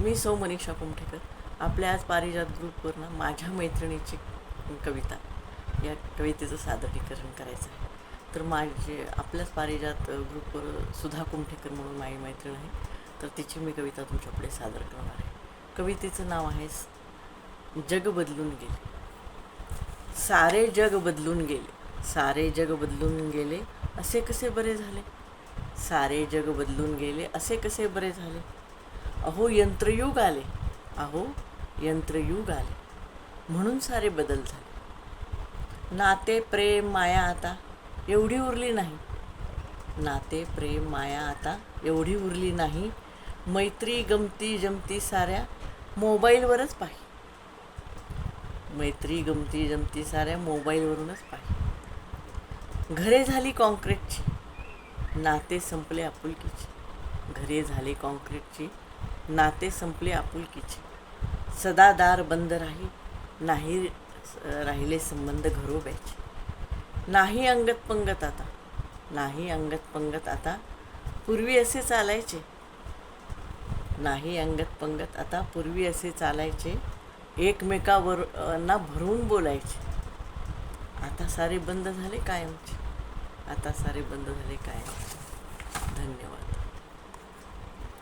मी सौ मनीषा कुमठेकर आपल्या आज पारिजात ग्रुपवरनं माझ्या मैत्रिणीची कविता या कवितेचं सादरीकरण करायचं आहे. तर माझे आपल्याच पारिजात ग्रुपवर सुधा कुमठेकर म्हणून माझी मैत्रीण आहे तर तिची मी कविता तुमच्यापुढे सादर करणार आहे. कवितेचं नाव आहे जग बदलून गेले. सारे जग बदलून गेले. सारे जग बदलून गेले असे कसे बरे झाले? सारे जग बदलून गेले असे कसे बरे झाले? अहो यंत्रयुग आले. अहो यंत्रयुग आले. म्हणून सारे बदल झाले. नाते प्रेम माया आता एवढी उरली नाही. नाते प्रेम माया आता एवढी उरली नाही. मैत्री गमती जमती साऱ्या मोबाईलवरच पाहि मैत्री गमती जमती साऱ्या मोबाईलवरूनच पाहि घरे झाली कॉन्क्रीटची. नाते संपले आपुलकीची. घरे झाली कॉन्क्रीटची. नाते संपले आपुलकीचे. सदा दार बंद राही नाही राहिले संबंध घरोब्याचे नाही अंगत पंगत आता नाही अंगत पंगत आता पूर्वी असे चालायचे. नाही अंगत पंगत आता पूर्वी असे चालायचे. एकमेकावर ना भरून बोलायचे. आता सारे बंद झाले कायमचे. आता सारे बंद झाले कायमचे.